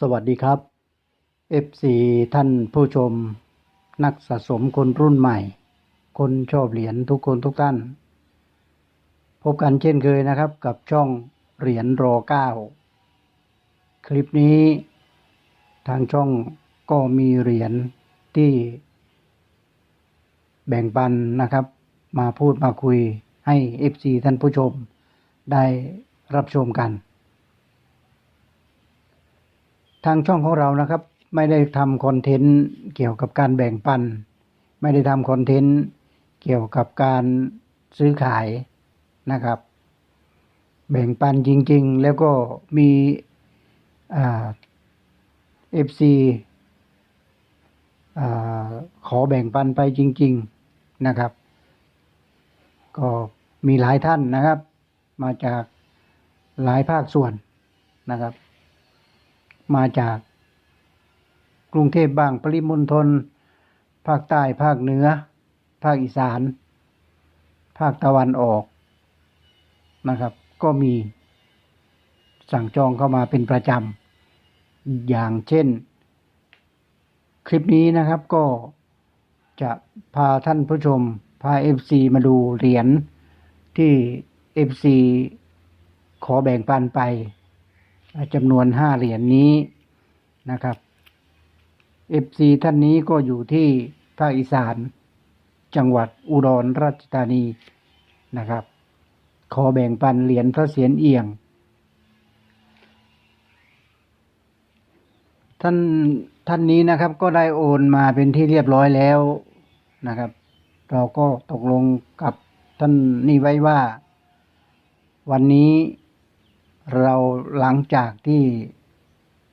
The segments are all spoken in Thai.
สวัสดีครับ FC ท่านผู้ชม นักสะสมคนรุ่นใหม่ คนชอบเหรียญทุกคนทุกท่าน พบกันเช่นเคยนะครับกับช่องเหรียญรอเก้าคลิปนี้ทางช่องก็มีเหรียญที่ แบ่งปันนะครับ มาพูดมาคุยให้ FC ท่านผู้ชมได้รับชมกัน ทางช่องของเรานะครับ ไม่ได้ทำคอนเทนต์เกี่ยวกับการแบ่งปัน ไม่ได้ทำคอนเทนต์เกี่ยวกับการซื้อขายนะครับ แบ่งปันจริง ๆ แล้วก็มีเอฟซีขอแบ่งปันไปจริง ๆนะครับ ก็มีหลายท่านนะครับ มาจากหลายภาคส่วนนะครับ มาจากกรุงเทพบ้างปริมณฑลภาคใต้ภาคเหนือ ภาคอีสาน ภาคตะวันออกนะครับ ก็มีสั่งจองเข้ามาเป็นประจำอย่างเช่น คลิปนี้นะครับก็จะพาท่านผู้ชมพา FC มาดูเหรียญที่ FC ขอแบ่งปันไป จำนวนห้าเหรียญนนี้นะครับ FC ท่านนี้ก็อยู่ที่ภาคอีสาน จังหวัดอุดรราชธานีนะครับ ขอแบ่งปันเหรียญพระเศียรเอียง ท่านท่านนี้นะครับก็ได้โอนมาเป็นที่เรียบร้อยแล้วนะครับ เราก็ตกลงกับท่านนี่ไว้ว่า วันนี้เรา หลังจากที่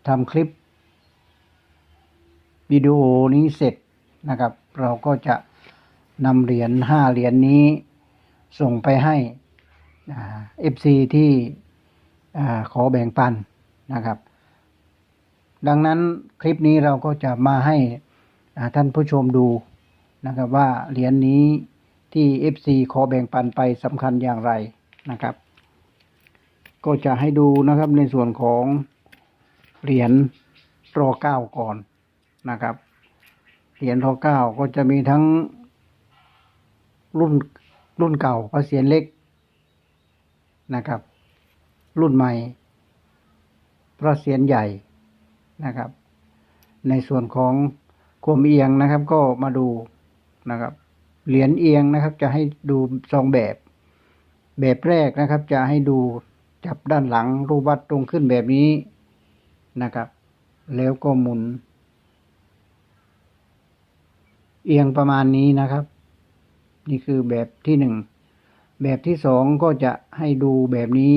ทำคลิปวิดีโอนี้เสร็จนะครับ เราก็จะนำเหรียญห้าเหรียญนนี้ส่งไปให้เอฟซีที่อขอแบ่งปันนะครับ ดังนั้นคลิปนี้เราก็จะมาให้ท่านผู้ชมดูนะครับว่าเหรียญนนี้ที่ FC ขอแบ่งปันไปสำคัญอย่างไรนะครับ ก็จะให้ดูนะครับในส่วนของเหรียญรอเก้าก่อนนะครับ เหรียญรอเก้าก็จะมีทั้งรุ่นรุ่นเก่าพระเศียรเล็กนะครับ รุ่นใหม่พระเศียรใหญ่นะครับ ในส่วนของความเอียงนะครับ ก็มาดูนะครับ เหรียญเอียงนะครับ จะให้ดูสองแบบ แบบแรกนะครับ จะให้ดู จับด้านหลังรูปวัดตรงขึ้นแบบนี้นะครับ แล้วก็หมุน เอียงประมาณนี้นะครับ นี่คือแบบที่หนึ่งแบบที่สองก็จะให้ดูแบบนี้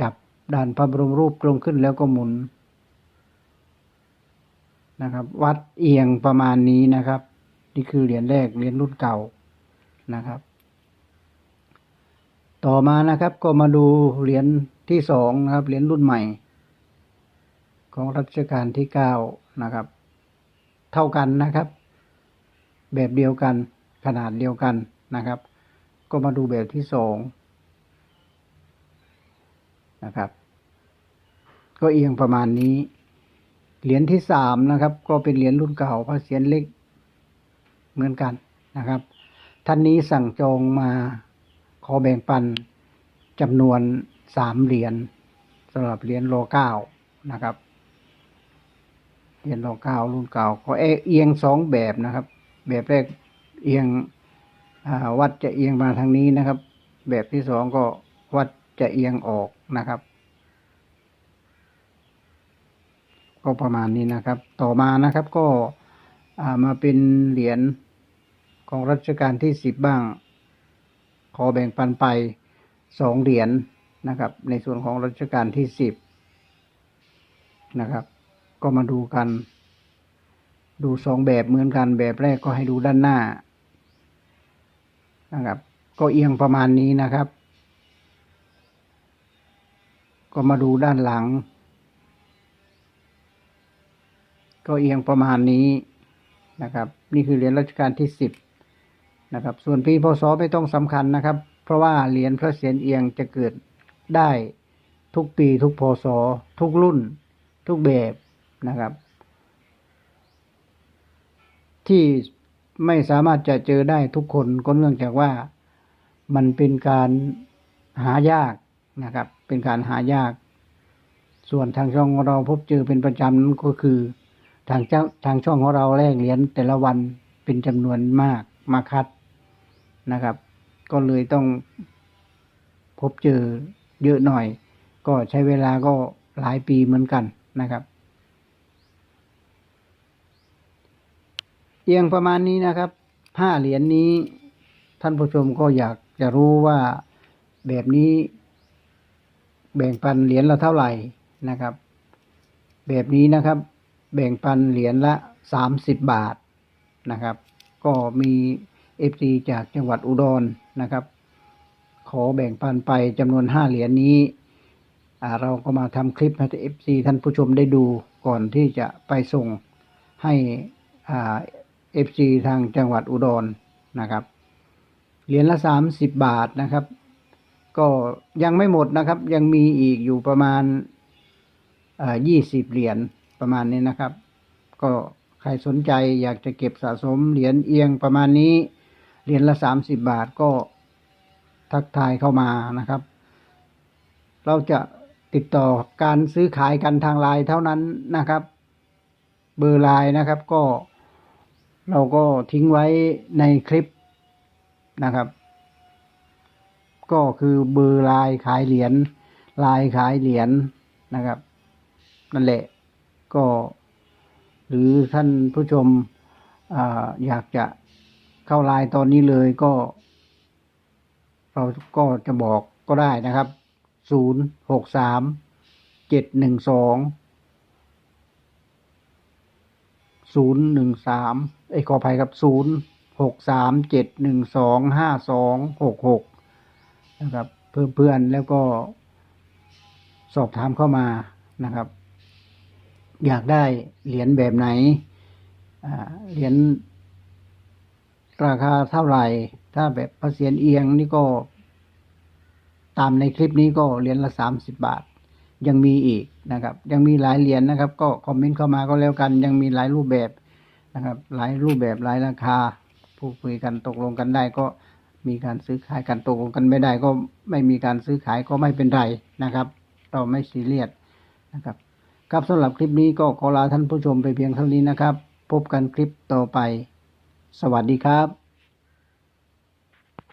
จับด้านพระบรมรูปตรงขึ้นแล้วก็หมุนนะครับ วัดเอียงประมาณนี้นะครับ นี่คือเหรียญแรกเหรียญรุ่นเก่านะครับ ต่อมานะครับก็มาดูเหรียญที่สองนะครับเหรียญรุ่นใหม่ ของรัชกาลที่เก้านะครับ เท่ากันนะครับ แบบเดียวกันขนาดเดียวกันนะครับ ก็มาดูแบบที่สองนะครับ ก็เอียงประมาณนี้ เหรียญที่สามนะครับ ก็เป็นเหรียญรุ่นเก่าพระเศียรเล็กเหมือนกันนะครับ ท่านนี้สั่งจองมา ขอแบ่งปันจำนวนสามเหรียญสำหรับเหรียญโลเก้านะครับเหรียญโลเก้ารุ่นเก่าก็เอียงสองแบบนะครับ แบบแรกเอียงวัดจะเอียงมาทางนี้นะครับ แบบที่สองก็วัดจะเอียงออกนะครับ ก็ประมาณนี้นะครับ ต่อมานะครับก็ามาเป็นเหรียญของรัชกาลที่สิบบ้าง อแบ่งปันไปสองเหรียญนะครับ ในส่วนของรัชกาลที่สิบนะครับ ก็มาดูกัน ดูสองแบบเหมือนกันแบบแรกก็ให้ดูด้านหน้านะครับ ก็เอียงประมาณนี้นะครับ ก็มาดูด้านหลัง ก็เอียงประมาณนี้นะครับ นี่คือเหรียญรัชกาลที่สิบ นะครับ ส่วนปีพศไม่ต้องสำคัญนะครับ เพราะว่าเหรียญพระเศียรเอียงจะเกิดได้ทุกปีทุกพศทุกรุ่น ทุกแบบนะครับ ที่ไม่สามารถจะเจอได้ทุกคนก็เนื่องจากว่ามันเป็นการหายากนะครับ เป็นการหายาก ส่วนทางช่องของเราพบเจอเป็นประจำนั้นก็คือ ทางเจ้าทางช่องของเราแลกเหรียญแต่ละวันเป็นจำนวนมากมาคัด นะครับ ก็เลยต้องพบเจอเยอะหน่อย ก็ใช้เวลาก็หลายปีเหมือนกันนะครับ เอียงประมาณนี้นะครับห้าเหรียญนี้ท่านผู้ชมก็อยากจะรู้ว่าแบบนี้แบ่งปันเหรียญละเท่าไหร่นะครับ แบบนี้นะครับ แบ่งปันเหรียญละสามสิบบาทนะครับ ก็มี เอฟซีจากจังหวัดอุดรนะครับ ขอแบ่งปันไปจำนวนห้าเหรียญนี้อ่าเราก็มาทำคลิปให้เอฟซีท่านผู้ชมได้ดูก่อนที่จะไปส่งให้เอฟซีทางจังหวัดอุดรนะครับ เหรียญละสามสิบบาทนะครับ ก็ยังไม่หมดนะครับ ยังมีอีกอยู่ประมาณยี่สิบเหรียญประมาณนี้นะครับ ก็ใครสนใจอยากจะเก็บสะสมเหรียญเอียงประมาณนี้ เหรียญละสามสิบบาทก็ทักทายเข้ามานะครับ เราจะติดต่อการซื้อขายกันทางไลน์เท่านั้นนะครับ เบอร์ไลน์นะครับก็เราก็ทิ้งไว้ในคลิปนะครับ ก็คือเบอร์ไลน์ขายเหรียญไลน์ขายเหรียญนะครับ นั่นแหละก็ หรือท่านผู้ชมออยากจะ เข้าไลน์ตอนนี้เลยก็ เราก็จะบอกก็ได้นะครับศูนย์หกสามเจ็ดหนึ่งสองศูนย์หนึ่งสามไอ้ขออภัยครับศูนย์หกสามเจ็ดหนึ่งสองห้าสองหกหกนะครับเพื่อนเพื่อนแล้วก็สอบถามเข้ามานะครับ อยากได้เหรียญแบบไหนเหรียญ ราคาเท่าไหร่ ถ้าแบบพระเศียรเอียงนี่ก็ ตามในคลิปนี้ก็เหรียญละสามสิบบาท ยังมีอีกนะครับ ยังมีหลายเหรียญนะครับ ก็คอมเมนต์เข้ามาก็แล้วกัน ยังมีหลายรูปแบบนะครับ หลายรูปแบบหลายราคาพูดคุยกันตกลงกันได้ก็มีการซื้อขายกันตกลงกันไม่ได้ก็ไม่มีการซื้อขายก็ไม่เป็นไรนะครับ เราไม่ซีเรียสนะครับ ครับสำหรับคลิปนี้ก็ขอลาท่านผู้ชมไปเพียงเท่านี้นะครับ พบกันคลิปต่อไป สวัสดีครับ